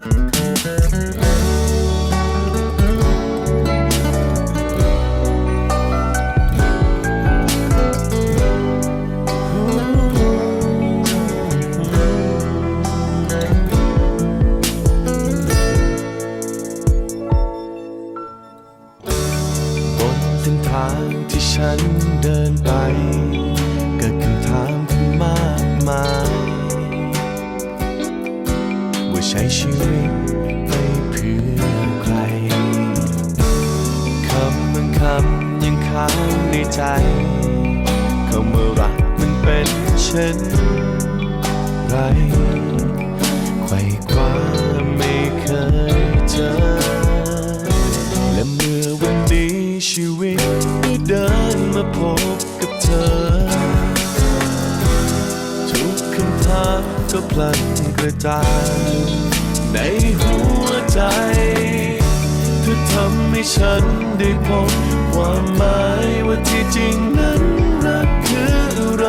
บนเส้นทางที่ฉันเดินไป ใช้ชีวิตไปเพื่อใคร คำบางคำยังค้างในใจคำว่ารักมันเป็นเช่นไรามก็พลันกระจายในหัวใจ เธอทำให้ฉันได้พบความหมายว่าที่จริงนั้นรักคืออะไร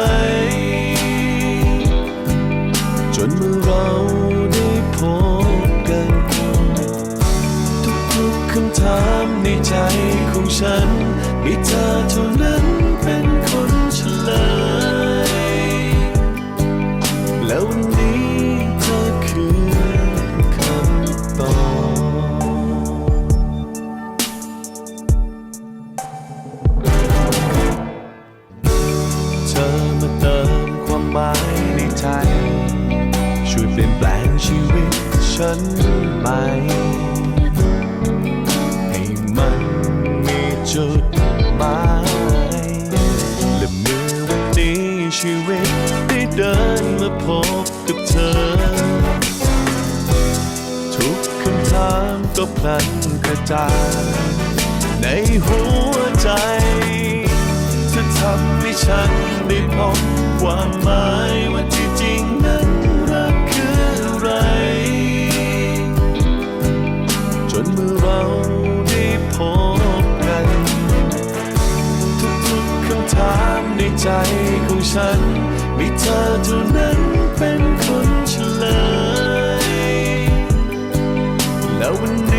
จนเมื่อเราได้พบกัน ทุกๆคำถามในใจของฉันมีเธอเท่านั้น ชีวิตฉันไป ให้มันมีจุดหมายและเมื่อวันนี้ชีวิตได้เดินมาพบกับเธอ ทุกคำถามก็พลันกระจายในหัวใจเธอทำให้ฉันได้พบความหมายว่าที่ำในใจของฉัน มีเธอเท่านั้นเป็นคนเฉลยแล้ววัน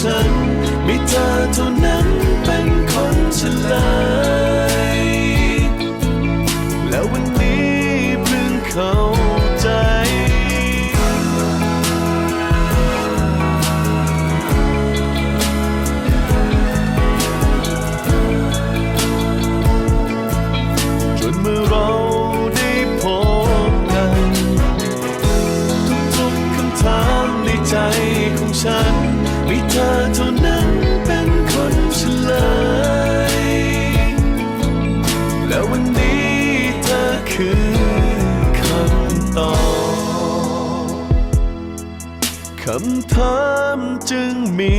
ฉันมีเธอเท่า มีเธอเท่านั้นเป็นคนเฉลย แล้ววันนี้เธอคือคำตอบคำถามจึงมี